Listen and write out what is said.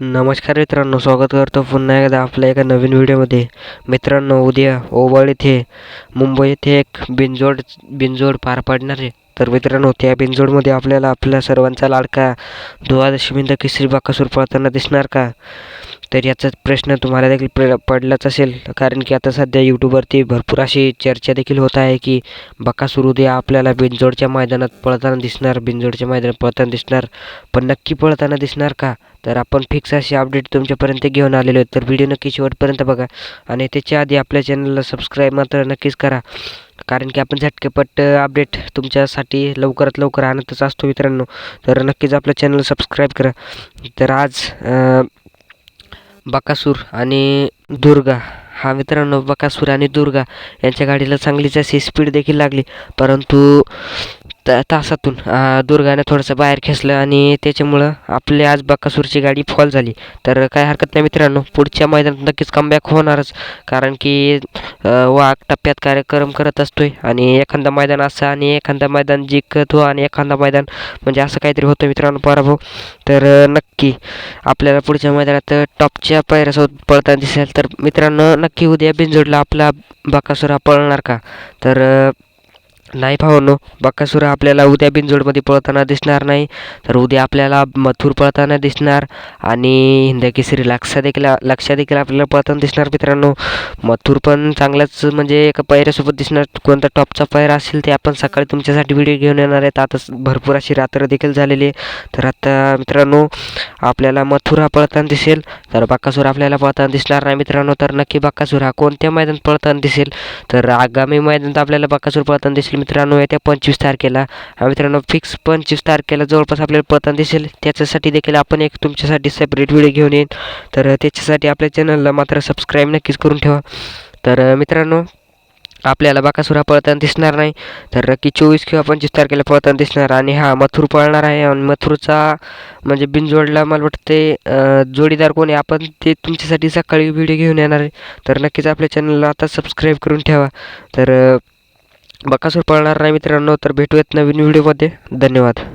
नमस्कार मित्रांनो स्वागत करतो पुन्हा एकदा आपल्या एका नवीन व्हिडिओमध्ये. मित्रांनो उद्या ओवळ येथे मुंबई येथे एक बिनजोड बिनजोड पार पाडणार आहे. तर मित्रांनो त्या बिनजोडमध्ये आपल्याला आपल्या सर्वांचा लाडका द्वादशीमिंद केसरी बाकासूर पळताना दिसणार का? तर याचा प्रश्न तुम्हाला देखील प्र पडलाच असेल. कारण की आता सध्या यूट्यूबवरती भरपूर अशी चर्चा देखील होत आहे की बकासूर उद्या आपल्याला बिनजोडच्या मैदानात पळताना दिसणार बिनजोडच्या मैदानात पळताना दिसणार पण नक्की पळताना दिसणार का? तर आपण फिक्स अशी अपडेट तुमच्यापर्यंत घेऊन आलेलो आहे. तर व्हिडिओ नक्की शेवटपर्यंत बघा आणि त्याच्या आधी आपल्या चॅनलला सबस्क्राईब मात्र नक्कीच करा. कारण की आपण झटकेपट अपडेट तुमच्यासाठी लवकरात लवकर आणतच असतो मित्रांनो. तर नक्कीच आपल्या चॅनल सबस्क्राईब करा. तर आज बकासूर आणि दुर्गा. हा मित्रांनो बकासूर आणि दुर्गा यांच्या गाडीला चांगलीच अशी स्पीड देखील लागली. परंतु त तासातून दुर्गाने थोडंसं बाहेर खेचलं आणि त्याच्यामुळं आपले आज बकासूरची गाडी फॉल झाली. तर काय हरकत नाही मित्रांनो पुढच्या मैदानात नक्कीच कमबॅक होणारच. कारण की वाघ टप्प्यात कार्यक्रम करत असतोय आणि एखादा मैदान असं आणि एखादा मैदान जिंकतो हो आणि एखादा मैदान म्हणजे असं काहीतरी होतं मित्रांनो पराभव. तर नक्की आपल्याला पुढच्या मैदानात टॉपच्या पायऱ्यासोबत पळताना दिसेल. तर मित्रांनो नक्की उद्या बिनजोडला आपला बकासूर पळणार का? तर नाही भावांनो बकासूर आपल्याला उद्या बिनजोडमध्ये पळताना दिसणार नाही. तर उद्या आपल्याला मथुर पळताना दिसणार आणि हिंदकेसरी लक्षा देखील लक्षा देखील आपल्याला पळताना दिसणार मित्रांनो. मथुर पण चांगलाच म्हणजे एका पायऱ्यासोबत दिसणार. कोणता टॉपचा पायरा असेल ते आपण सकाळी तुमच्यासाठी व्हिडिओ घेऊन येणार आहेत. आता भरपूर अशी रात्र देखील झालेली आहे. तर आता मित्रांनो आपल्याला मथुर हा पळताना दिसेल. तर बाकासूर आपल्याला पळताना दिसणार नाही मित्रांनो. तर नक्की बाकासूर हा कोणत्या मैदानात पळताना दिसेल? तर आगामी मैदानात आपल्याला बाकासूर पळताना दिसेल मित्रांनो येत्या पंचवीस तारखेला. मित्रांनो फिक्स पंचवीस तारखेला जवळपास आपल्याला पतन दिसेल. त्याच्यासाठी देखील आपण एक तुमच्यासाठी सेपरेट व्हिडिओ घेऊन येईन. तर त्याच्यासाठी आपल्या चॅनलला मात्र सबस्क्राईब नक्कीच करून ठेवा. तर मित्रांनो आपल्याला बाकासुरा पळताना दिसणार नाही. तर की चोवीस किंवा पंचवीस तारखेला पळताना दिसणार. आणि हा मथुर पळणार आहे. आणि मथुरचा म्हणजे बिनजोडला मला वाटते जोडीदार कोण आहे आपण ते तुमच्यासाठी सकाळी व्हिडिओ घेऊन येणार आहे. तर नक्कीच आपल्या चॅनलला आता सबस्क्राईब करून ठेवा. तर बकासूर पळणार नाही मित्रांनो तर भेटूयात नवीन व्हिडिओमध्ये. धन्यवाद.